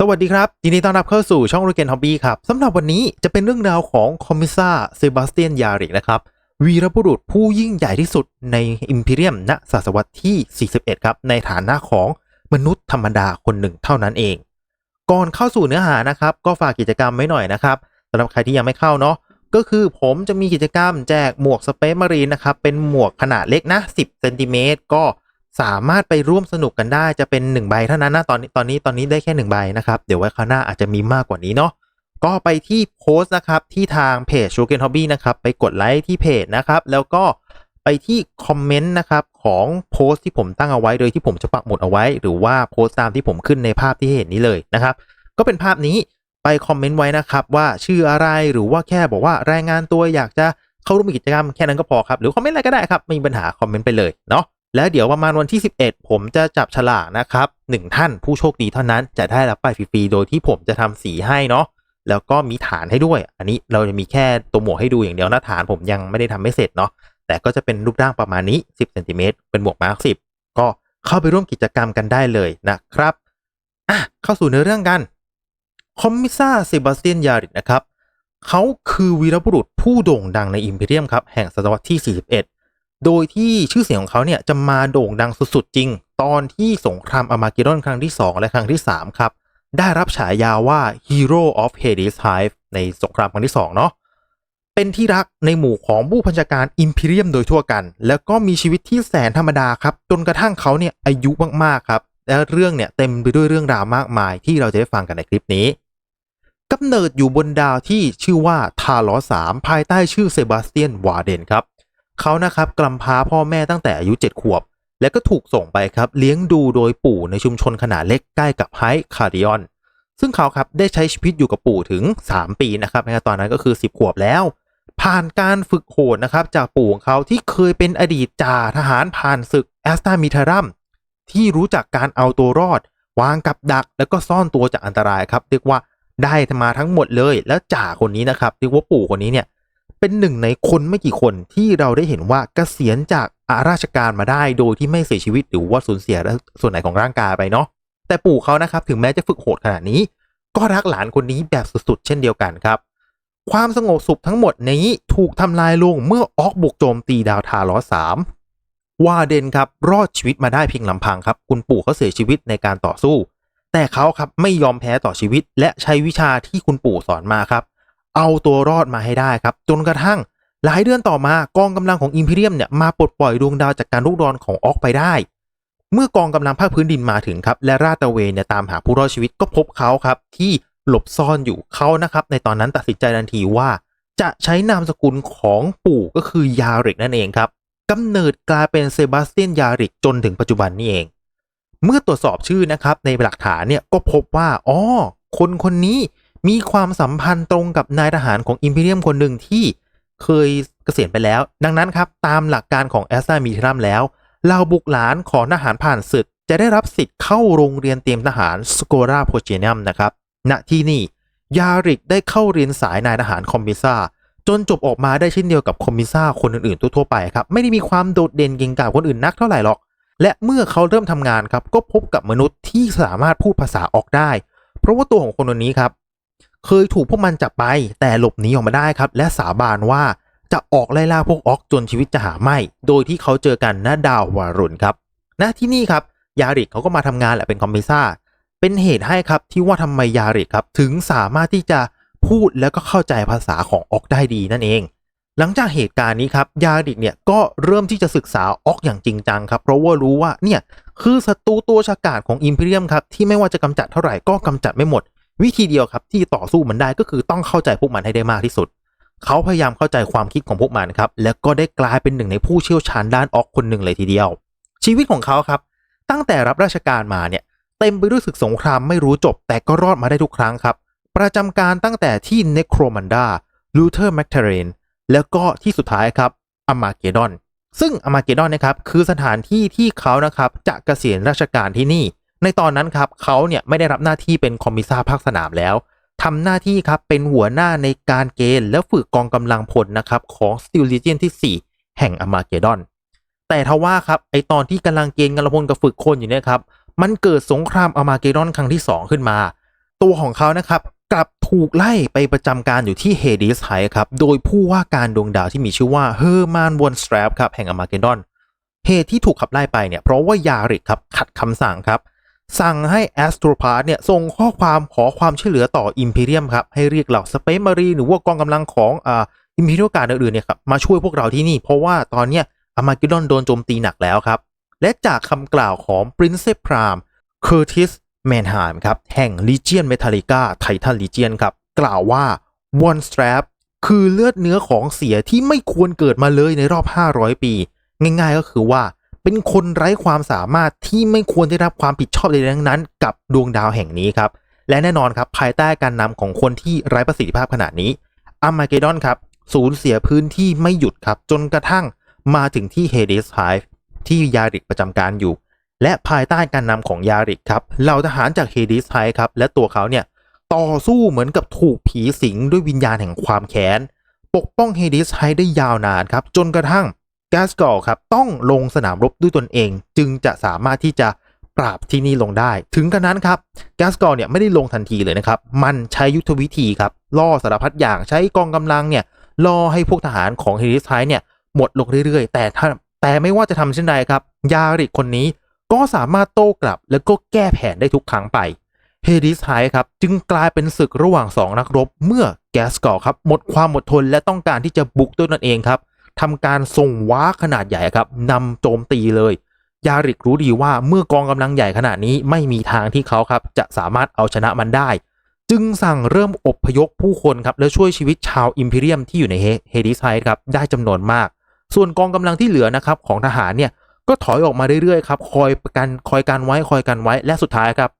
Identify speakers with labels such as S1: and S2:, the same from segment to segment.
S1: สวัสดีครับยินดีต้อนรับเข้าสู่ช่อง r ูเกนฮอบบี้ครับสำหรับวันนี้จะเป็นเรื่องราวของคอมมิซ่าเซบาสเตียนยาริกนะครับ วีรบุรุษผู้ยิ่งใหญ่ที่สุดในอิมพีเรียมณศตวรรษที่ 41 ครับ ในฐานะของมนุษย์ธรรมดาคนหนึ่งเท่านั้นเอง ก่อนเข้าสู่เนื้อหานะครับ ก็ฝากกิจกรรมไว้หน่อยนะครับสำหรับใครที่ยังไม่เข้าเนาะก็คือผมจะมีกิจกรรมแจกหมวกสเปซมารีนนะครับเป็นหมวกขนาดเล็กนะ 10 เซนติเมตรก็ สามารถไปร่วมสนุกกันได้จะเป็น 1 ใบเท่านั้นนะตอนนี้ตอนนี้ตอนนี้ได้แค่ 1 ใบนะครับ เดี๋ยวไว้คราวหน้าอาจจะมีมากกว่านี้เนาะก็ไปที่โพสต์นะครับ ที่ทางเพจชูเกนฮอบบี้นะครับ ไปกดไลค์ที่เพจนะครับ แล้วก็ไปที่คอมเมนต์นะครับของโพสต์ที่ผมตั้งเอาไว้โดยที่ผมจะปักหมุดเอาไว้ หรือว่าโพสต์ตามที่ผมขึ้นในภาพที่เห็นนี้เลยนะครับ ก็เป็นภาพนี้ไปคอมเมนต์ไว้นะครับ ว่าชื่ออะไรหรือว่าแค่บอกว่ารายงานตัวอยากจะเข้าร่วมกิจกรรมแค่นั้นก็พอครับ หรือคอมเมนต์อะไรก็ได้ครับไม่มีปัญหาคอมเมนต์ไปเลยเนาะ แล้วเดี๋ยวประมาณวันที่ 11 ผมจะจับฉลากนะครับหนึ่งท่านผู้โชคดีเท่านั้นจะได้รับไปฟรีๆโดยที่ผมจะทำสีให้เนาะแล้วก็มีฐานให้ด้วย อันนี้เราจะมีแค่ตัวหมวกให้ดูอย่างเดียวนะฐานผมยังไม่ได้ทำไม่เสร็จเนาะแต่ก็จะเป็นรูปร่างประมาณนี้ 10เซนติเมตรเป็นหมวกมาร์ค10ก็เข้าไปร่วมกิจกรรมกันได้เลยนะครับอะเข้าสู่เนื้อเรื่องกันคอมมิซ่าเซบาสเตียนยาริดนะครับเขาคือวีรบุรุษผู้โด่งดังในอิมพีเรียมครับแห่งศตวรรษที่ 41 โดยที่ชื่อเสียงของเขาเนี่ยจะมาโด่งดังสุดๆจริง ตอนที่สงครามอามาเกดอนครั้งที่ 2 และครั้งที่ 3 ครับ ได้รับฉายาว่า Hero of Hades Hive ในสงครามครั้งที่ 2 เนาะเป็นที่รักในหมู่ของผู้พันชาการอิมพีเรียมโดยทั่วกัน แล้วก็มีชีวิตที่แสนธรรมดาครับ จนกระทั่งเขาเนี่ยอายุมากๆครับ และเรื่องเนี่ยเต็มไปด้วยเรื่องราวมากมายที่เราจะได้ฟังกันในคลิปนี้กำเนิดอยู่บนดาวที่ชื่อว่าทาลอสามภายใต้ชื่อเซบาสเตียนวาเดนครับ เขานะครับกำพร้าพ่อแม่ตั้งแต่อายุ 7 ขวบ และก็ถูกส่งไปครับเลี้ยงดูโดยปู่ในชุมชนขนาดเล็กใกล้กับไฮคาริออน ซึ่งเขาครับได้ใช้ชีวิตอยู่กับปู่ถึง 3 ปีนะครับในตอนนั้นก็คือ 10 ขวบแล้ว ผ่านการฝึกโหดนะครับจากปู่ของเขาที่เคยเป็นอดีตจ่าทหารผ่านศึกแอสตามิทารัมที่รู้จักการเอาตัวรอด วางกับดัก แล้วก็ซ่อนตัวจากอันตรายครับเรียกว่าได้มาทั้งหมดเลยแล้วจ่าคนนี้นะครับเรียกว่าปู่คนนี้เนี่ย เป็นหนึ่งในคนไม่กี่คนที่เราได้เห็นว่าเกษียณจากอาราชการมาได้โดยที่ไม่เสียชีวิตหรือว่าสูญเสียส่วนไหนของร่างกายไปเนาะแต่ปู่เขานะครับถึงแม้จะฝึกโหดขนาดนี้ ก็รักหลานคนนี้แบบสุดๆ เช่นเดียวกันครับ ความสงบสุขทั้งหมดนี้ถูกทำลายลงเมื่อออกบุกโจมตีดาวทาลอสามวาเดนครับรอดชีวิตมาได้เพียงลำพังครับ คุณปู่เขาเสียชีวิตในการต่อสู้ แต่เขาครับไม่ยอมแพ้ต่อชีวิต และใช้วิชาที่คุณปู่สอนมาครับ เอาตัวรอดมาให้ได้ครับ จนกระทั่งหลายเดือนต่อมากองกำลังของอิมพีเรียมเนี่ยมาปลดปล่อยดวงดาวจากการลุกรอนของออกไปได้ เมื่อกองกำลังภาคพื้นดินมาถึงครับ และราตะเวนเนี่ยตามหาผู้รอดชีวิตก็พบเขาครับ ที่หลบซ่อนอยู่เขานะครับ ในตอนนั้นตัดสินใจทันทีว่า จะใช้นามสกุลของปู่ก็คือยาริกนั่นเองครับกำเนิดกลายเป็นเซบาสเตียนยาริกจนถึงปัจจุบันนี้เอง เมื่อตรวจสอบชื่อนะครับในหลักฐานเนี่ยก็พบว่าอ๋อคนคนนี้ มีความสัมพันธ์ตรงกับนายทหารของอิมพีเรียมคนหนึ่งที่เคยเกษียณไปแล้ว ดังนั้นครับ ตามหลักการของแอสตามีทรัมแล้วเหล่าบุกหลานของทหารผ่านศึก จะได้รับสิทธิ์เข้าโรงเรียนเตรียมทหารสโกราโพเจเนียมนะครับณที่นี่ยาริกได้เข้าเรียนสายนายทหารคอมมิซ่าจนจบออกมาได้เช่นเดียวกับคอมมิซ่าคนอื่นๆทั่วไปครับ ไม่ได้มีความโดดเด่นเก่งกาจคนอื่นนักเท่าไหร่หรอก และเมื่อเขาเริ่มทำงานครับ ก็พบกับมนุษย์ที่สามารถพูดภาษาออกได้ เพราะว่าตัวของคนคนนี้ครับ เคยถูกพวกมันจับไปแต่หลบหนีออกมาได้ครับ และสาบานว่าจะออกไล่ล่าพวกออกจนชีวิตจะหาไม่ โดยที่เขาเจอกันณดาววารุณครับณที่นี่ครับยาริกเขาก็มาทำงานแหละเป็นคอมมิซ่า เป็นเหตุให้ครับที่ว่าทำไมยาริกครับถึงสามารถที่จะพูดแล้วก็เข้าใจภาษาของออกได้ดีนั่นเอง หลังจากเหตุการณ์นี้ครับยาริกเนี่ยก็เริ่มที่จะศึกษาออกอย่างจริงจังครับเพราะว่ารู้ว่าเนี่ยคือศัตรูตัวฉกาจของอิมพีเรียมครับที่ไม่ว่าจะกำจัดเท่าไหร่ก็กำจัดไม่หมด วิธีเดียวครับที่ต่อสู้มันได้ก็คือต้องเข้าใจพวกมันให้ได้มากที่สุด เขาพยายามเข้าใจความคิดของพวกมันครับแล้วก็ได้กลายเป็นหนึ่งในผู้เชี่ยวชาญด้านออกคนหนึ่งเลยทีเดียว ชีวิตของเขาครับ ตั้งแต่รับราชการมาเนี่ยเต็มไปด้วยศึกสงครามไม่รู้จบ แต่ก็รอดมาได้ทุกครั้งครับ ประจำการตั้งแต่ที่เนโครมันดาลูเทอร์แมกเทเรนแล้วก็ที่สุดท้ายครับอามาเกดอนซึ่งอามาเกดอนนะครับคือสถานที่ที่เขานะครับจะเกษียณราชการที่นี่ ในตอนนั้นครับเขาเนี่ยไม่ได้รับหน้าที่เป็นคอมมิซ่าภาคสนามแล้วทำหน้าที่ครับเป็นหัวหน้าในการเกณฑ์และฝึกกองกำลังพลนะครับของสติลลิเจียนที่ 4 แห่งอมาเกดอน แต่ทว่าครับไอตอนที่กำลังเกณฑ์กำลังพลกับฝึกคนอยู่เนี่ยครับมันเกิดสงครามอมาเกดอนครั้งที่ 2 ขึ้นมา ตัวของเขานะครับกลับถูกไล่ไปประจำการอยู่ที่เฮดิสไฮครับโดยผู้ว่าการดวงดาวที่มีชื่อว่าเฮอร์มานวอนสแตรปครับแห่งอมาเกดอนเหตุที่ถูกขับไล่ไปเนี่ยเพราะว่ายาริกครับขัดคำสั่งครับ สั่งให้แอสโตรพาร์เนี่ยส่งข้อความขอความช่วยเหลือต่ออิมพีเรียมครับ ให้เรียกเหล่าสเปซมารีหรือว่ากองกำลังของอ่าอิมพีเรียลการอื่นๆเนี่ยครับมาช่วยพวกเราที่นี่ เพราะว่าตอนเนี้ยอามาเกดอนโดนโจมตีหนักแล้วครับ และจากคำกล่าวของ Prince Prime Curtis Manheim ครับแห่ง Legion Metallica Titan Legion ครับกล่าวว่า One Strap คือเลือดเนื้อของเสียที่ไม่ควรเกิดมาเลยในรอบ 500 ปี ง่ายๆก็คือว่า เป็นคนไร้ความสามารถที่ไม่ควรได้รับความผิดชอบใดๆทั้งนั้น กับดวงดาวแห่งนี้ครับ และแน่นอนครับภายใต้การนำของคนที่ไร้ประสิทธิภาพขนาดนี้อามาเกดอนครับสูญเสียพื้นที่ไม่หยุดครับ จนกระทั่งมาถึงที่เฮเดสไฮที่ยาริกประจำการอยู่ และภายใต้การนำของยาริกครับเหล่าทหารจากเฮดิสไฮครับและตัวเขาเนี่ยต่อสู้เหมือนกับถูกผีสิงด้วยวิญญาณแห่งความแค้น ปกป้องเฮดิสไฮได้ยาวนานครับ จนกระทั่ง แกสกอลครับต้องลงสนามรบด้วยตนเอง จึงจะสามารถที่จะปราบที่นี่ลงได้ ถึงกระนั้นครับแกสกอลเนี่ยไม่ได้ลงทันทีเลยนะครับ มันใช้ยุทธวิธีครับล่อสารพัดอย่างใช้กองกำลังเนี่ยล่อให้พวกทหารของเฮดิสไฮเนี่ยหมดลงเรื่อยๆ แต่ถ้าแต่ไม่ว่าจะทำเช่นใดครับ ยาริกคนนี้ก็สามารถโต้กลับ แล้วก็แก้แผนได้ทุกครั้งไปเฮดิสไฮครับจึงกลายเป็นศึกระหว่างสองนักรบ เมื่อแกสกอลครับหมดความอดทนและต้องการที่จะบุกด้วยตนเองครับ ทำการส่งว้าขนาดใหญ่ครับนำโจมตีเลย ยาริกรู้ดีว่าเมื่อกองกำลังใหญ่ขนาดนี้ไม่มีทางที่เขาครับจะสามารถเอาชนะมันได้ จึงสั่งเริ่มอบพยพผู้คนครับและช่วยชีวิตชาวอิมพีเรียมที่อยู่ในเฮดิสไฮครับได้จำนวนมาก ส่วนกองกำลังที่เหลือนะครับของทหารเนี่ยก็ถอยออกมาเรื่อยๆครับคอยกันคอยกันไว้คอยกันไว้และสุดท้ายครับ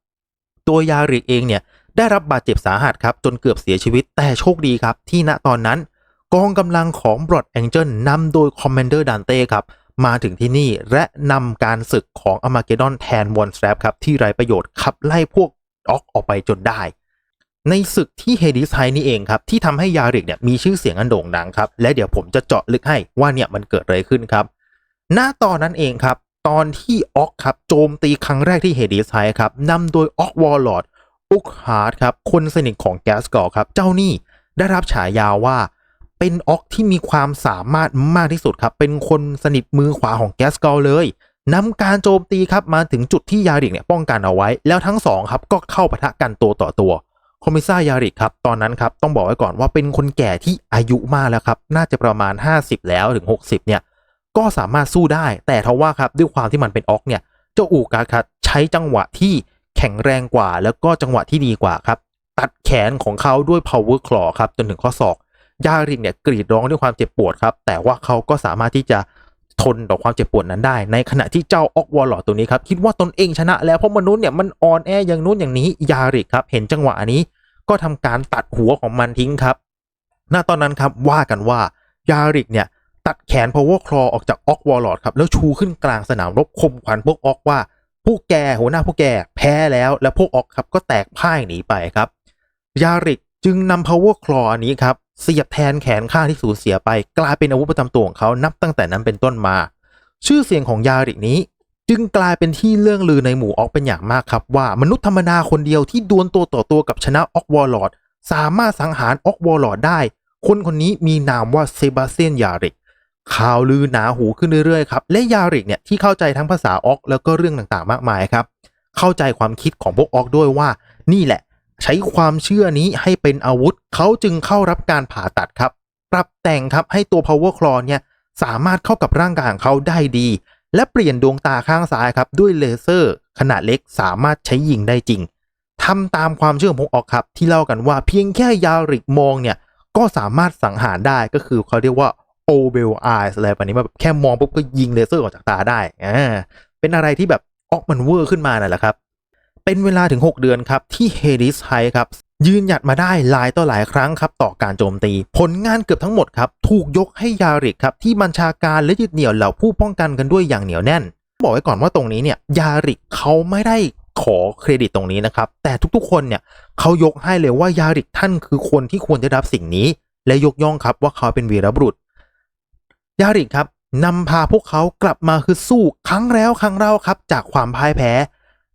S1: ตัวยาริกเองเนี่ยได้รับบาดเจ็บสาหัสครับจนเกือบเสียชีวิตแต่โชคดีครับที่ณตอนนั้น กองกำลังของบรอดแองเจิลนำโดยคอมมานเดอร์ดันเต้ครับมาถึงที่นี่และนำการศึกของอมาเกดอนแทนวอนสแตรปครับที่ไร้ประโยชน์ขับไล่พวกออกออกไปจนได้ ในศึกที่เฮดิสไฮนี่เองครับที่ทำให้ยาริกเนี่ยมีชื่อเสียงอันโด่งดังครับและเดี๋ยวผมจะเจาะลึกให้ว่าเนี่ยมันเกิดอะไรขึ้นครับณตอนนั้นเองครับตอนที่ออกครับโจมตีครั้งแรกที่เฮดิสไฮครับนำโดยออกวอลลอดอุกฮาร์ดครับคนสนิทของแกสกอร์ครับเจ้านี่ได้รับฉายาว่า เป็นออกที่มีความสามารถมากที่สุดครับ เป็นคนสนิทมือขวาของแกสกอเลยนำการโจมตีครับมาถึงจุดที่ยาริกเนี่ยป้องกันเอาไว้ แล้วทั้งสองครับก็เข้าปะทะกันตัวต่อตัวคอมมิซ่ายาริกครับตอนนั้นครับต้องบอกไว้ก่อนว่าเป็นคนแก่ที่อายุมากแล้วครับ น่าจะประมาณ 50 แล้วถึง 60 เนี่ย ก็สามารถสู้ได้ แต่ทว่าครับด้วยความที่มันเป็นออกเนี่ย เจ้าอูกาครับใช้จังหวะที่แข็งแรงกว่า แล้วก็จังหวะที่ดีกว่าครับ ตัดแขนของเขาด้วย power claw ครับจนถึงข้อศอก ยาริกเนี่ยกรีดร้องด้วยความเจ็บปวดครับ แต่ว่าเขาก็สามารถที่จะทนต่อความเจ็บปวดนั้นได้ ในขณะที่เจ้าออกวอลลอดตัวนี้ครับ คิดว่าตนเองชนะแล้วเพราะมนุษย์เนี่ยมันอ่อนแออย่างนู้นอย่างนี้ยาริกครับ เห็นจังหวะนี้ก็ทำการตัดหัวของมันทิ้งครับ ณตอนนั้นครับว่ากันว่ายาริกเนี่ยตัดแขน power claw อออกจากออกวอลลอดครับแล้วชูขึ้นกลางสนามรบคมขวัญพวกออกว่าผู้แกหัวหน้าผู้แกแพ้แล้ว และพวกออกครับก็แตกพ่ายหนีไปครับยาริก จึงนำ power claw อันนี้ครับเสียบแทนแขนข้างที่สูญเสียไป กลายเป็นอาวุธประจำตัวของเขานับตั้งแต่นั้นเป็นต้นมา ชื่อเสียงของยาริกนี้ จึงกลายเป็นที่เรื่องลือในหมู่ออกเป็นอย่างมากครับ ว่ามนุษย์ธรรมดาคนเดียวที่ดวลตัวต่อตัวกับชนะออกวอลลอดสามารถสังหารออกวอลลอดได้ คนคนนี้มีนามว่าเซบาสเตียนยาริกข่าวลือหนาหูขึ้นเรื่อยๆครับและยาริกเนี่ยที่เข้าใจทั้งภาษาออกแล้วก็เรื่องต่างๆ มากมายครับเข้าใจความคิดของพวกออกด้วยว่านี่แหละ ใช้ความเชื่อนี้ให้เป็นอาวุธ เขาจึงเข้ารับการผ่าตัดครับ ปรับแต่งครับให้ตัว power claw เนี่ยสามารถเข้ากับร่างกายของเขาได้ดี และเปลี่ยนดวงตาข้างซ้ายครับด้วยเลเซอร์ขนาดเล็กสามารถใช้ยิงได้จริงทำตามความเชื่อของพวกออกครับ ที่เล่ากันว่าเพียงแค่ยาริกมองเนี่ยก็สามารถสังหารได้ก็คือเขาเรียกว่าโอเบลไอส์อะไรแบบนี้แบบแค่มองปุ๊บก็ยิงเลเซอร์ออกจากตาได้อ่าเป็นอะไรที่แบบออกมันเวอร์ขึ้นมานั่นแหละครับ เป็นเวลาถึง 6 เดือนครับที่เฮดิสไฮครับยืนหยัดมาได้หลายต่อหลายครั้งครับต่อการโจมตี ผลงานเกือบทั้งหมดครับถูกยกให้ยาริกครับที่บัญชาการและยึดเหนี่ยวเหล่าผู้ป้องกันกันด้วยอย่างเหนียวแน่น บอกไว้ก่อนว่าตรงนี้เนี่ยยาริกเขาไม่ได้ขอเครดิตตรงนี้นะครับแต่ทุกๆคนเนี่ยเขายกให้เลยว่ายาริกท่านคือคนที่ควรได้รับสิ่งนี้ และยกย่องครับว่าเขาเป็นวีรบุรุษ ยาริกครับนำพาพวกเขากลับมาคือสู้ครั้งแล้วครั้งเล่าครับจากความพ่ายแพ้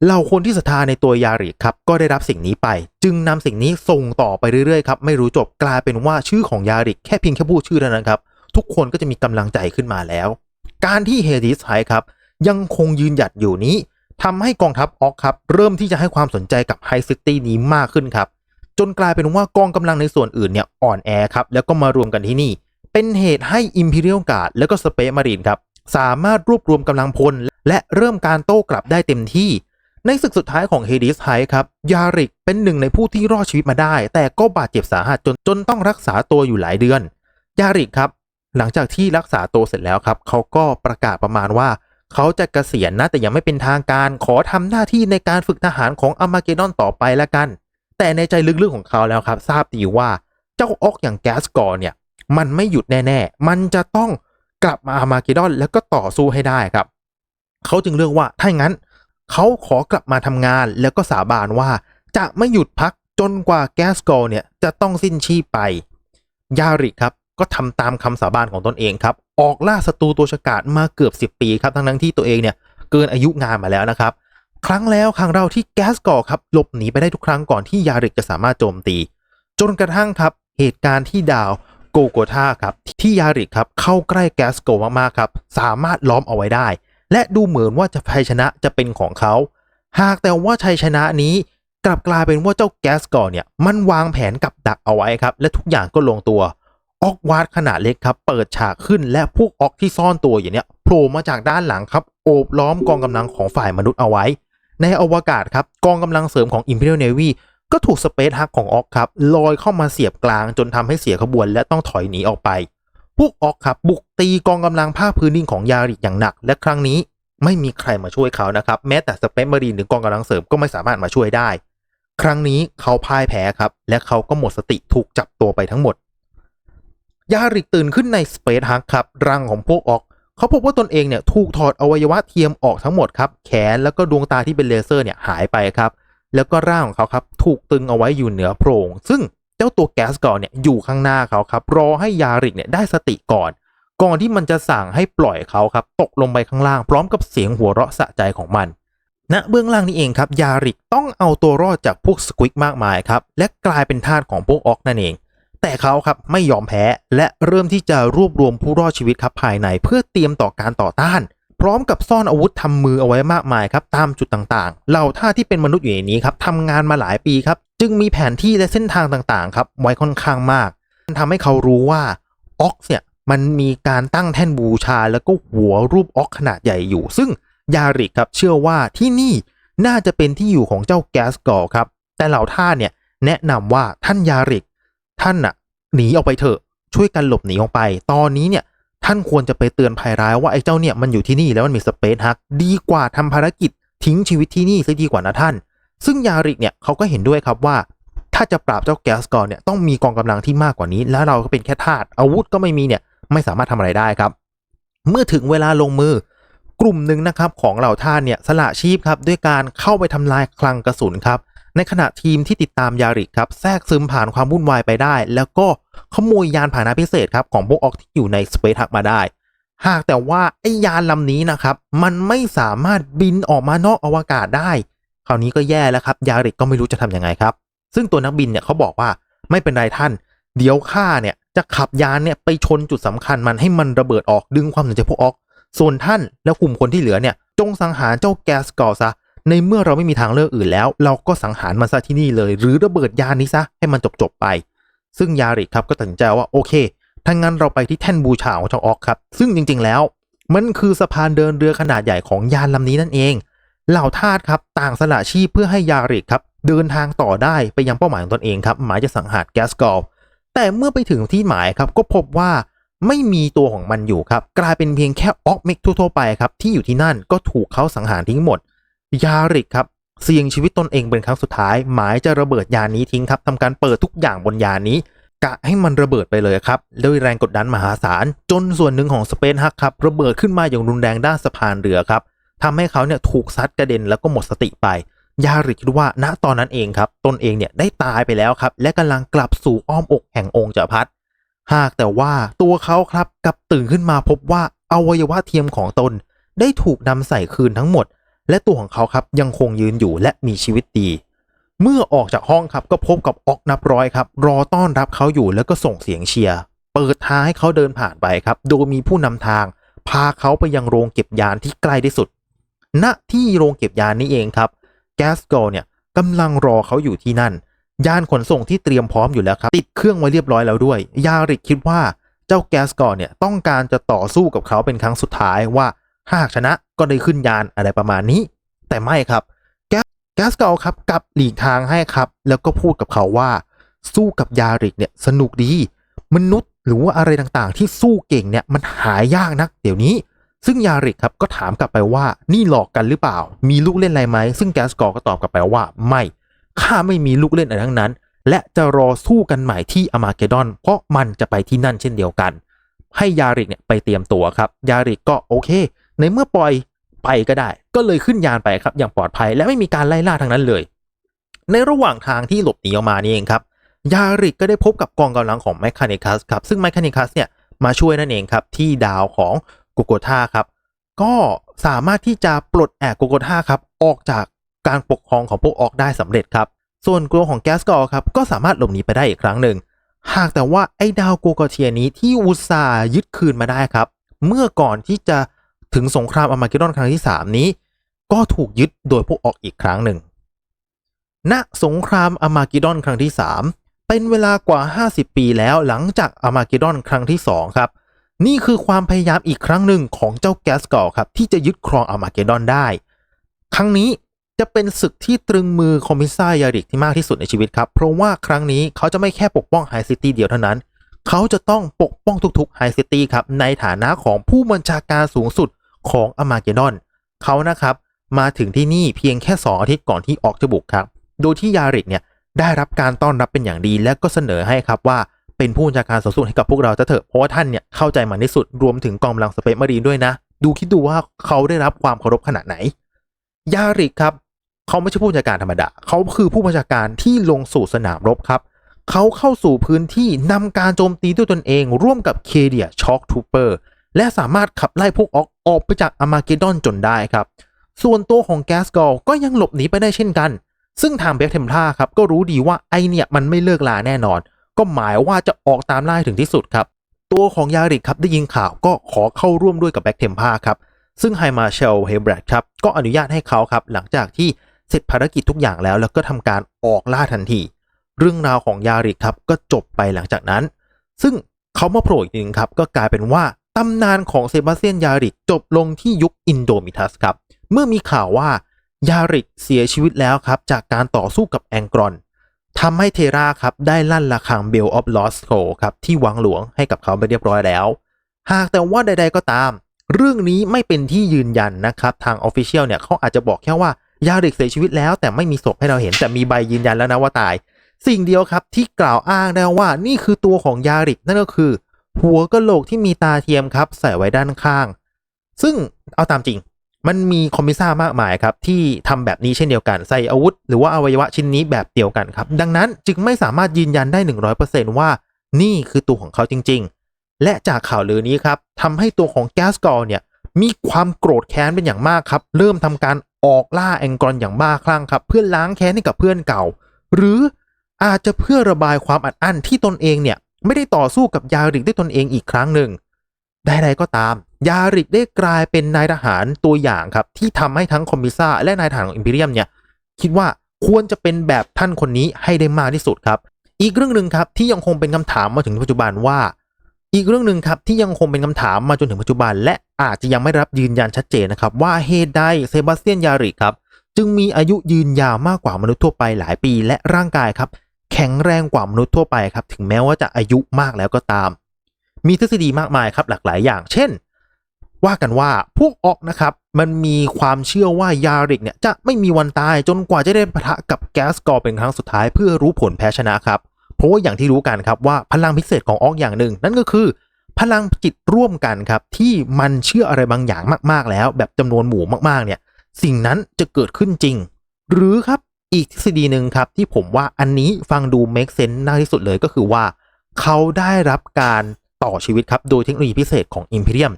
S1: เหล่าคนที่ศรัทธาในตัวยาริครับก็ได้รับสิ่งนี้ไป จึงนำสิ่งนี้ส่งต่อไปเรื่อยๆครับไม่รู้จบกลายเป็นว่าชื่อของยาริแค่เพียงแค่พูดชื่อเท่านั้นครับทุกคนก็จะมีกำลังใจขึ้นมาแล้ว การที่เฮดิสไฮครับยังคงยืนหยัดอยู่นี้ทำให้กองทัพออกครับเริ่มที่จะให้ความสนใจกับไฮซิตี้นี้มากขึ้นครับจนกลายเป็นว่ากองกำลังในส่วนอื่นเนี่ยอ่อนแอครับแล้วก็มารวมกันที่นี่ เป็นเหตุให้ Imperial Guard แล้วก็ Space Marine ครับสามารถรวบรวมกำลังพล และเริ่มการโต้กลับได้เต็มที่ ในศึกสุดท้ายของ Hades High ครับยาริกเป็นหนึ่งในผู้ที่รอดชีวิตมาได้ แต่ก็บาดเจ็บสาหัสจนจนต้องรักษาตัวอยู่หลายเดือน ยาริกครับ หลังจากที่รักษาตัวเสร็จแล้วครับ เขาก็ประกาศประมาณว่า เขาจะเกษียณนะแต่ยังไม่เป็นทางการขอทำหน้าที่ในการฝึกทหารของอามาเกดอนต่อไปละกัน แต่ในใจลึกๆของเขาแล้วครับ ทราบดีว่าเจ้าออกอย่างแกสกอร์เนี่ย มันไม่หยุดแน่ๆ มันจะต้องกลับมาอามาเกดอนแล้วก็ต่อสู้ให้ได้ครับ เขาจึงเลือกว่าถ้าอย่างนั้น เขาขอกลับมาทำงานแล้วก็สาบานว่า จะไม่หยุดพักจนกว่าแกสโกเนี่ยจะต้องสิ้นชีพไป ยาริกครับก็ทำตามคำสาบานของตนเองครับ ออกล่าศัตรูตัวฉกาจมาเกือบ 10 ปีครับทั้งทั้งที่ตัวเองเนี่ยเกินอายุงานมาแล้วนะครับ ครั้งแล้วครั้งเราที่แกสกอครับหลบหนีไปได้ทุกครั้งก่อนที่ยาริกจะสามารถโจมตี จนกระทั่งครับเหตุการณ์ที่ดาวโกโกธาครับที่ยาริกครับเข้าใกล้แกสโกมากๆครับสามารถล้อมเอาไว้ได้ และดูเหมือนว่าจะชัยชนะจะเป็นของเขา หากแต่ว่าชัยชนะนี้กลับกลายเป็นว่าเจ้าแกสกอร์เนี่ย มันวางแผนกับดักเอาไว้ครับ และทุกอย่างก็ลงตัว ออกวาดขนาดเล็กครับ เปิดฉากขึ้นและพวกออกที่ซ่อนตัวอย่างเนี้ยโผล่มาจากด้านหลังครับ โอบล้อมกองกำลังของฝ่ายมนุษย์เอาไว้ ในอวกาศครับ กองกำลังเสริมของ Imperial Navy ก็ถูกสเปซฮักของออกครับลอยเข้ามาเสียบกลางจนทำให้เสียขบวนและต้องถอยหนีออกไป พวกออกครับบุกตีกองกำลังภาคพื้นดินของยาริกอย่างหนัก และครั้งนี้ไม่มีใครมาช่วยเขานะครับ แม้แต่สเปซมารีนหรือกองกำลังเสริมก็ไม่สามารถมาช่วยได้ ครั้งนี้เขาพ่ายแพ้ครับ และเขาก็หมดสติถูกจับตัวไปทั้งหมด ยาริกตื่นขึ้นในสเปซฮักครับรังของพวกออกเขาพบว่าตนเองเนี่ยถูกถอดอวัยวะเทียมออกทั้งหมดครับ แขนแล้วก็ดวงตาที่เป็นเลเซอร์เนี่ยหายไปครับ แล้วก็ร่างของเขาครับถูกตึงเอาไว้อยู่เหนือโพรง ซึ่ง จ้าตัวแก๊สก่อนเนี่ยอยู่ข้างหน้าเขาครับ รอให้ยาริกเนี่ยได้สติก่อน ก่อนที่มันจะสั่งให้ปล่อยเขาครับ ตกลงไปข้างล่างพร้อมกับเสียงหัวเราะสะใจของมันณเบื้องล่างนี้เองครับ ยาริกต้องเอาตัวรอดจากพวกสควิกมากมายครับ และกลายเป็นทาสของพวกออกนั่นเอง แต่เขาครับไม่ยอมแพ้และเริ่มที่จะรวบรวมผู้รอดชีวิตครับภายในเพื่อเตรียมต่อการต่อต้าน พร้อมกับซ่อนอาวุธทำมือเอาไว้มากมายครับตามจุดต่างๆ เหล่าท่าที่เป็นมนุษย์อยู่ในนี้ครับทำงานมาหลายปีครับ จึงมีแผนที่และเส้นทางต่างๆครับไว้ค่อนข้างมากมันทำให้เขารู้ว่าอ็อกเนี่ยมันมีการตั้งแท่นบูชา แล้วก็หัวรูปอ็อกขนาดใหญ่อยู่ ซึ่งยาริกครับเชื่อว่าที่นี่น่าจะเป็นที่อยู่ของเจ้าแกสกอครับ แต่เหล่าท่าสเนี่ยแนะนำว่าท่านยาริก ท่านน่ะหนีออกไปเถอะช่วยกันหลบหนีออกไป ตอนนี้เนี่ยท่านควรจะไปเตือนภัยร้ายว่าไอ้เจ้าเนี่ยมันอยู่ที่นี่แล้วมันมีสเปซฮักดีกว่าทำภารกิจทิ้งชีวิตที่นี่ซะดีกว่านะท่าน ซึ่งยาริกเนี่ยเขาก็เห็นด้วยครับว่า ถ้าจะปราบเจ้าแกสกอร์เนี่ยต้องมีกองกำลังที่มากกว่านี้ แล้วเราก็เป็นแค่ทาสอาวุธก็ไม่มีเนี่ยไม่สามารถทำอะไรได้ครับ เมื่อถึงเวลาลงมือกลุ่มหนึ่งนะครับของเหล่าท่านเนี่ยสละชีพครับด้วยการเข้าไปทำลายคลังกระสุนครับในขณะทีมที่ติดตามยาริกครับแทรกซึมผ่านความวุ่นวายไปได้ แล้วก็ขโมยยานพาหนะพิเศษครับของพวกออกที่อยู่ในสเปซฮักมาได้ หากแต่ว่าไอ้ยานลำนี้นะครับ มันไม่สามารถบินออกมานอกอวกาศได้ คราวนี้ก็แย่แล้วครับยาริกก็ไม่รู้จะทำยังไงครับ ซึ่งตัวนักบินเนี่ยเขาบอกว่าไม่เป็นไรท่าน เดี๋ยวข้าเนี่ยจะขับยานเนี่ยไปชนจุดสำคัญมันให้มันระเบิดออกดึงความสนใจพวกออกส่วนท่านและกลุ่มคนที่เหลือเนี่ยจงสังหารเจ้าแกสกอซะในเมื่อเราไม่มีทางเลือกอื่นแล้ว เราก็สังหารมันซะที่นี่เลย หรือระเบิดยานนี้ซะให้มันจบๆไป ซึ่งยาริกครับก็ตัดสินใจว่าโอเคถ้างั้นเราไปที่แท่นบูชาของเจ้าออกครับ ซึ่งจริงๆแล้ว มันคือสะพานเดินเรือขนาดใหญ่ของยานลำนี้นั่นเอง เหล่าทาสครับต่างสละชีพเพื่อให้ยาริกครับเดินทางต่อได้ไปยังเป้าหมายของตนเองครับหมายจะสังหารแกสกอร์แต่เมื่อไปถึงที่หมายครับก็พบว่าไม่มีตัวของมันอยู่ครับ กลายเป็นเพียงแค่ออกเมกทั่วๆไปครับที่อยู่ที่นั่นก็ถูกเขาสังหารทิ้งหมด ยาริกครับเสี่ยงชีวิตตนเองเป็นครั้งสุดท้าย หมายจะระเบิดยานี้ทิ้งครับทำการเปิดทุกอย่างบนยานี้ กะให้มันระเบิดไปเลยครับด้วยแรงกดดันมหาศาล จนส่วนหนึ่งของสเปนฮักครับระเบิดขึ้นมาอย่างรุนแรงด้านสะพานเรือครับ ทำให้เขาเนี่ยถูกซัดกระเด็นแล้วก็หมดสติไป ยาริคิดว่าณตอนนั้นเองครับ ตนเองเนี่ยได้ตายไปแล้วครับ และกำลังกลับสู่อ้อมอกแห่งองค์จักรพรรดิหากแต่ว่าตัวเขาครับกลับตื่นขึ้นมาพบว่าอวัยวะเทียมของตน ได้ถูกนำใส่คืนทั้งหมด และตัวของเขาครับยังคงยืนอยู่และมีชีวิตดีเมื่อออกจากห้องครับก็พบกับออกนับร้อยครับ รอต้อนรับเขาอยู่แล้วก็ส่งเสียงเชียร์เปิดทางให้เขาเดินผ่านไปครับ โดยมีผู้นำทาง พาเขาไปยังโรงเก็บยานที่ใกล้ที่สุด ณที่โรงเก็บยานนี้เองครับแกสโกเนี่ยกำลังรอเขาอยู่ที่นั่น ยานขนส่งที่เตรียมพร้อมอยู่แล้วครับ ติดเครื่องไว้เรียบร้อยแล้วด้วย ยาริกคิดว่าเจ้าแกสกอเนี่ยต้องการจะต่อสู้กับเขาเป็นครั้งสุดท้ายว่าหากชนะก็ได้ขึ้นยานอะไรประมาณนี้ แต่ไม่ครับแกแกสกอครับกลับหลีกทางให้ครับ แล้วก็พูดกับเขาว่า สู้กับยาริกเนี่ยสนุกดี มนุษย์หรือว่าอะไรต่างๆ ที่สู้เก่งเนี่ยมันหายากนัก เดี๋ยวนี้ ซึ่งยาริกครับก็ถามกลับไปว่านี่หลอกกันหรือเปล่า มีลูกเล่นอะไรไหม ซึ่งแกสกอร์ก็ตอบกลับไปว่าไม่ข้าไม่มีลูกเล่นอะไรทั้งนั้น และจะรอสู้กันใหม่ที่อมาเกดอน เพราะมันจะไปที่นั่นเช่นเดียวกัน ให้ยาริกเนี่ยไปเตรียมตัวครับ ยาริกก็โอเค ในเมื่อปล่อยไปก็ได้ ก็เลยขึ้นยานไปครับอย่างปลอดภัยและไม่มีการไล่ล่าทั้งนั้นเลย ในระหว่างทางที่หลบหนีออกมานี่เองครับยาริกก็ได้พบกับกองกำลังของแมคคานิคัสครับซึ่งแมคคานิคัสเนี่ยมาช่วยนั่นเองครับที่ดาวของ โกโกธาครับ ก็สามารถที่จะปลดแอกโกโกธาครับออกจากการปกครองของพวกออกได้สำเร็จครับ ส่วนกลัวของแกสกอครับก็สามารถหลบหนีไปได้อีกครั้งหนึ่ง หากแต่ว่าไอ้ดาวโกโกเทียนี้ที่อุตส่าห์ยึดคืนมาได้ครับ เมื่อก่อนที่จะถึงสงครามอามาเกดอนครั้งที่ 3 นี้ ก็ถูกยึดโดยพวกออกอีกครั้งหนึ่งณสงครามอามาเกดอนครั้งที่ 3 เป็นเวลากว่า 50 ปีแล้วหลังจากอามาเกดอนครั้งที่ 2 ครับ นี่คือความพยายามอีกครั้งหนึ่งของเจ้าแกสกอครับ ที่จะยึดครองอามาเกดอนได้ ครั้งนี้จะเป็นศึกที่ตรึงมือคอมมิสซายาริกที่มากที่สุดในชีวิตครับ เพราะว่าครั้งนี้เขาจะไม่แค่ปกป้องไฮซิตี้เดียวเท่านั้น เขาจะต้องปกป้องทุกๆไฮซิตี้ครับ ในฐานะของผู้บัญชาการสูงสุดของอามาเกดอนเขานะครับมาถึงที่นี่เพียงแค่2อาทิตย์ก่อนที่ออกจะบุกครับ โดยที่ยาริกเนี่ยได้รับการต้อนรับเป็นอย่างดีและก็เสนอให้ครับว่า เป็นผู้บัญชาการสูงสุดให้กับพวกเราจะเถอะเพราะว่าท่านเนี่ยเข้าใจมันที่สุดรวมถึงกองกำลังสเปซมารีนด้วยนะ ดูคิดดูว่าเขาได้รับความเคารพขนาดไหน ยาริกครับ เขาไม่ใช่ผู้บัญชาการธรรมดา เขาคือผู้บัญชาการที่ลงสู่สนามรบครับ เขาเข้าสู่พื้นที่นำการโจมตีด้วยตนเอง ร่วมกับเคเดียช็อคทูเปอร์และสามารถขับไล่พวกออกออกไปจากอามาเกดอนจนได้ครับ ส่วนตัวของแกสกอลก็ยังหลบหนีไปได้เช่นกัน ซึ่งทางเบคเทมพลาครับก็รู้ดีว่าไอเนี่ยมันไม่เลิกลาแน่นอน ก็หมายว่าจะออกตามล่าให้ถึงที่สุดครับ ตัวของยาริกครับได้ยินข่าวก็ขอเข้าร่วมด้วยกับแบ็กเทมพาครับ ซึ่งไฮมาเชลเฮเบรดครับก็อนุญาตให้เขาครับ หลังจากที่เสร็จภารกิจทุกอย่างแล้ว แล้วก็ทำการออกล่าทันที เรื่องราวของยาริกครับก็จบไปหลังจากนั้น ซึ่งเขามาโผล่อีกทีนึงครับ ก็กลายเป็นว่าตำนานของเซบาสเตียนยาริกจบลงที่ยุคอินโดมิทัสครับ เมื่อมีข่าวว่ายาริกเสียชีวิตแล้วครับ จากการต่อสู้กับแองกรอน ทำให้เทราครับได้ลั่นระฆังเบลออฟลอสโ l ครับที่วังหลวงให้กับเขาไปเรียบร้อยแล้ว หากแต่ว่าใด ๆก็ตาม เรื่องนี้ไม่เป็นที่ยืนยันนะครับทางออฟฟิเชียลเนี่ยเขาอาจจะบอกแค่ว่ายาริกเสียชีวิตแล้วแต่ไม่มีศพให้เราเห็นแต่มีใบยืนยันแล้วนะว่าตาย สิ่งเดียวครับที่กล่าวอ้างได้ว่านี่คือตัวของยาริกนั่นก็คือ หัวกะโหลกที่มีตาเทียมครับใส่ไว้ด้านข้าง ซึ่งเอาตามจริง มันมีคอมมิซ่ามากมายครับที่ทำแบบนี้เช่นเดียวกันใส่อาวุธ หรือว่าอวัยวะชิ้นนี้แบบเดียวกันครับ ดังนั้นจึงไม่สามารถยืนยันได้ 100%ว่านี่คือตัวของเขาจริง ๆ และจากข่าวลือนี้ครับทำให้ตัวของแกสกอลเนี่ยมีความโกรธแค้นเป็นอย่างมากครับ เริ่มทำการออกล่าแองกอนอย่างบ้าคลั่งครับ เพื่อล้างแค้นให้กับเพื่อนเก่า หรืออาจจะเพื่อระบายความอัดอั้นที่ตนเองเนี่ยไม่ได้ต่อสู้กับยาริกด้วยตนเองอีกครั้งหนึ่งใดๆก็ตาม ยาริกได้กลายเป็นนายทหารตัวอย่างครับ ที่ทำให้ทั้งคอมมิซ่าและนายทหารของอิมพีเรียมเนี่ยคิดว่าควรจะเป็นแบบท่านคนนี้ให้ได้มากที่สุดครับ อีกเรื่องหนึ่งครับที่ยังคงเป็นคำถามมาถึงปัจจุบันว่า อีกเรื่องหนึ่งครับที่ยังคงเป็นคำถามมาจนถึงปัจจุบัน และอาจจะยังไม่รับยืนยันชัดเจนนะครับว่าเหตุใดเซบาสเตียนยาริกครับจึงมีอายุยืนยาวมากกว่ามนุษย์ทั่วไปหลายปี และร่างกายครับ แข็งแรงกว่ามนุษย์ทั่วไปครับ ถึงแม้ว่าจะอายุมากแล้วก็ตาม มีทฤษฎีมากมายครับหลากหลายอย่าง เช่น ว่ากันว่าพวกออกนะครับมันมีความเชื่อว่ายาริกเนี่ยจะไม่มีวันตายจนกว่าจะได้ปะทะกับแก๊สกอร์เป็นครั้งสุดท้ายเพื่อรู้ผลแพ้ชนะครับ เพราะว่าอย่างที่รู้กันครับว่าพลังพิเศษของออกอย่างหนึ่ง นั่นก็คือพลังจิตร่วมกันครับที่มันเชื่ออะไรบางอย่างมากๆแล้ว แบบจำนวนหมู่มากๆเนี่ยสิ่งนั้นจะเกิดขึ้นจริง หรือครับอีกทฤษฎีหนึ่งครับที่ผมว่าอันนี้ฟังดู make sense น่าที่สุดเลยก็คือว่า เขาได้รับการ ต่อชีวิตครับโดยเทคโนโลยีพิเศษของ Imperium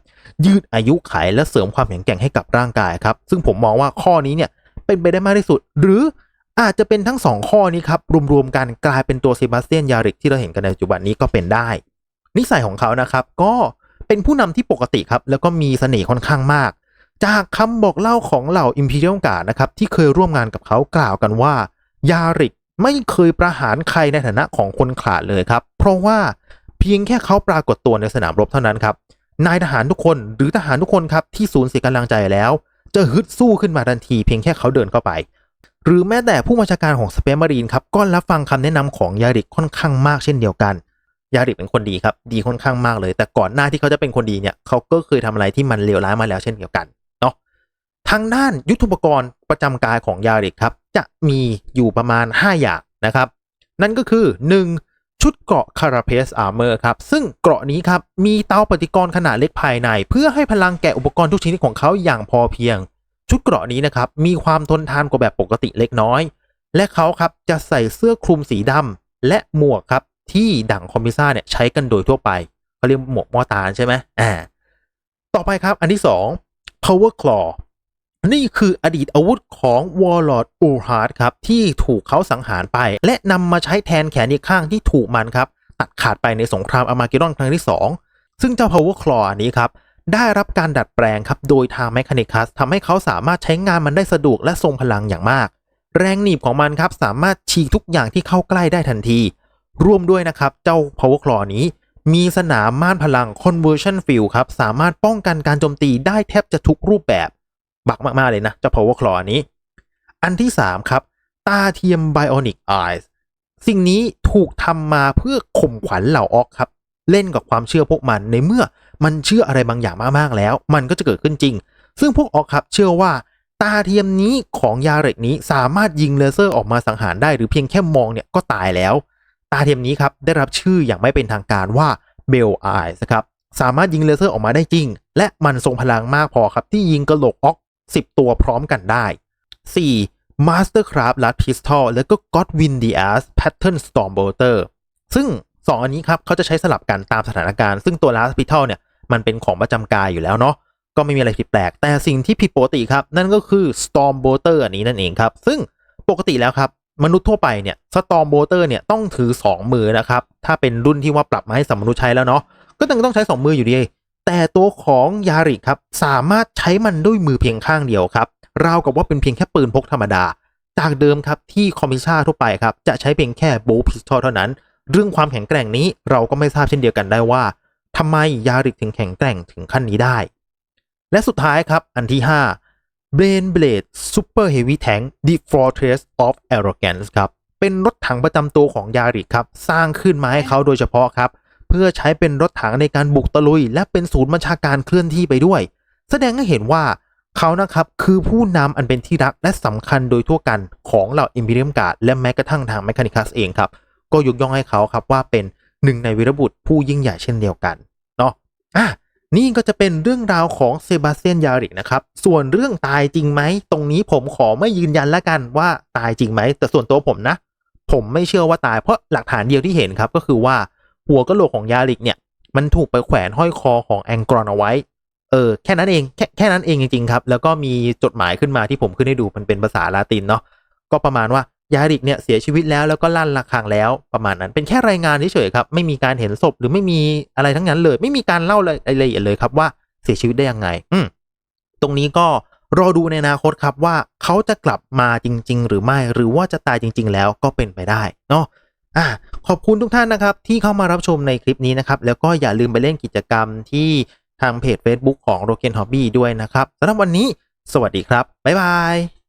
S1: ยืดอายุขัยและเสริมความแข็งแกร่งให้กับร่างกายครับซึ่งผมมองว่าข้อนี้เนี่ยเป็นไปได้มากที่สุด หรืออาจจะเป็นทั้ง 2 ข้อนี้ครับรวมๆกันกลายเป็นตัวเซบาสเตียนยาริกที่เราเห็นกันในปัจจุบันนี้ก็เป็นได้ นิสัยของเขานะครับก็เป็นผู้นำที่ปกติครับแล้วก็มีเสน่ห์ค่อนข้างมาก จากคำบอกเล่าของเหล่า Imperial Guard นะครับที่เคยร่วมงานกับเขากล่าวกันว่ายาริกไม่เคยประหารใครในฐานะของคนขลาดเลยครับ เพราะว่า พียงแค่เขาปรากฏตัวในสนามรบเท่านั้นครับนายทหารทุกคนหรือทหารทุกคนครับที่สูญเสียกำลังใจแล้ว จะฮึดสู้ขึ้นมาทันที เพียงแค่เขาเดินเข้าไป หรือแม้แต่ผู้บัญชาการของสเปซมารีนครับก็รับฟังคำแนะนำของยาริกค่อนข้างมากเช่นเดียวกัน ยาริกเป็นคนดีครับ ดีค่อนข้างมากเลย แต่ก่อนหน้าที่เขาจะเป็นคนดีเนี่ยเขาก็เคยทำอะไรที่มันเลวร้ายมาแล้วเช่นเดียวกันเนาะทางด้านยุทโธปกรณ์ประจำกายของยาริกครับจะมีอยู่ประมาณ 5 อย่างนะครับ นั่นก็คือ 1. ชุดเกราะคาราเพสอาร์เมอร์ครับซึ่งเกราะนี้ครับมีเตาปฏิกรณ์ขนาดเล็กภายใน เพื่อให้พลังแก่อุปกรณ์ทุกชนิดของเขาอย่างพอเพียง ชุดเกราะนี้นะครับมีความทนทานกว่าแบบปกติเล็กน้อย และเขาครับจะใส่เสื้อคลุมสีดำและหมวกครับที่ดั่งคอมพิซ่าเนี่ยใช้กันโดยทั่วไปเขาเรียกหมวกมอตาใช่ไหมอ่าต่อไปครับอันที่ 2 power claw นี่คืออดีตอาวุธของ Warlord u r h a r d ครับที่ถูกเขาสังหารไป และนำมาใช้แทนแขนอีกข้างที่ถูกมันครับตัดขาดไปในสงครามอามาเกดอนครั้งที่ 2 ซึ่งเจ้า Power Claw อันนี้ครับได้รับการดัดแปลงครับโดยทาง Mechanicus ทำให้เขาสามารถใช้งานมันได้สะดวกและทรงพลังอย่างมาก แรงหนีบของมันครับสามารถฉีกทุกอย่างที่เข้าใกล้ได้ทันที ร่วมด้วยนะครับเจ้า Power Claw นี้ มีสนามม่านพลัง Conversion Field ครับสามารถป้องกันการโจมตีได้แทบจะทุกรูปแบบ บักมาก ๆ เลยนะ เจ้า power claw นี้ อันที่ 3 ครับ ตาเทียม bionic eyes สิ่งนี้ถูกทำมาเพื่อข่มขวัญเหล่าออกครับ เล่นกับความเชื่อพวกมันในเมื่อมันเชื่ออะไรบางอย่างมากๆแล้ว มันก็จะเกิดขึ้นจริง ซึ่งพวกออกครับเชื่อว่าตาเทียมนี้ของยาเร็กนี้สามารถยิงเลเซอร์ออกมาสังหารได้หรือเพียงแค่มองเนี่ยก็ตายแล้ว ตาเทียมนี้ครับได้รับชื่ออย่างไม่เป็นทางการว่า Bell Eyes ครับสามารถยิงเลเซอร์ออกมาได้จริง และมันทรงพลังมากพอครับที่ยิงกระโหลกออก 10 ตัวพร้อมกันได้ 4. Mastercraft l a d Pistol แล้วก็ Godwin Diaz Pattern Stormbolter ซึ่ง 2 อันนี้ครับเขาจะใช้สลับกันตามสถานการณ์ ซึ่งตัว Last Pistol เนี่ยมันเป็นของประจำกายอยู่แล้วเนาะก็ไม่มีอะไรผิดแปลก แต่สิ่งที่ผิดปกติครับ นั่นก็คือ Stormbolter อันนี้นั่นเองครับ ซึ่งปกติแล้วครับ มนุษย์ทั่วไปเนี่ย Stormbolter เนี่ยต้องถือ 2 มือนะครับ ถ้าเป็นรุ่นที่ว่าปรับมาให้สำมนุษย์ใช้แล้วเนาะก็ยังต้องใช้ 2 มืออยู่ดี แต่ตัวของยาริกครับสามารถใช้มันด้วยมือเพียงข้างเดียวครับราวกับว่าเป็นเพียงแค่ปืนพกธรรมดา จากเดิมครับที่คอมมิชาทั่วไปครับจะใช้เพียงแค่โบว์พิสตอลเท่านั้น เรื่องความแข็งแกร่งนี้เราก็ไม่ทราบเช่นเดียวกันได้ว่าทำไมยาริกถึงแข็งแกร่งถึงขั้นนี้ได้ และสุดท้ายครับอันที่5 b r a i n Blade Super Heavy Tank The Fortress of Arrogance ครับเป็นรถถังประจำตัวของยาริกครับสร้างขึ้นมาให้เขาโดยเฉพาะครับ เพื่อใช้เป็นรถถังในการบุกตะลุย และเป็นศูนย์บัญชาการเคลื่อนที่ไปด้วย แสดงให้เห็นว่าเขานะครับคือผู้นำอันเป็นที่รักและสำคัญโดยทั่วกันของเหล่า Imperium Guard และแม้กระทั่งทาง Mechanicus เองครับ ก็ยกย่องให้เขาครับว่าเป็นหนึ่งในวีรบุตรผู้ยิ่งใหญ่เช่นเดียวกันเนาะอะนี่ก็จะเป็นเรื่องราวของเซบาสเตียนยาริกนะครับ ส่วนเรื่องตายจริงไหม ตรงนี้ผมขอไม่ยืนยันละกันว่าตายจริงไหม แต่ส่วนตัวผมนะ ผมไม่เชื่อว่าตายเพราะหลักฐานเดียวที่เห็นครับก็คือว่า หัวกะโหลกของยาริกเนี่ย มันถูกไปแขวนห้อยคอของแองกรอนเอาไว้ เออ แค่นั้นเอง แค่แค่นั้นเองจริงๆครับ แล้วก็มีจดหมายขึ้นมาที่ผมขึ้นให้ดูมันเป็นภาษาลาตินเนาะ ก็ประมาณว่ายาริกเนี่ยเสียชีวิตแล้วแล้วก็ลั่นระฆังแล้วประมาณนั้น เป็นแค่รายงานเฉยๆครับ ไม่มีการเห็นศพหรือไม่มีอะไรทั้งนั้นเลย ไม่มีการเล่ารายละเอียดเลยครับว่าเสียชีวิตได้ยังไง อืมตรงนี้ก็รอดูในอนาคตครับว่าเขาจะกลับมาจริง ๆ หรือไม่ หรือว่าจะตายจริง ๆ แล้วก็เป็นไปได้เนาะ อะขอบคุณทุกท่านนะครับที่เข้ามารับชมในคลิปนี้นะครับ แล้วก็อย่าลืมไปเล่นกิจกรรมที่ทางเพจ Facebook ของ r o g e n Hobby ด้วยนะครับสำหรับวันนี้ สวัสดีครับ บ๊ายบาย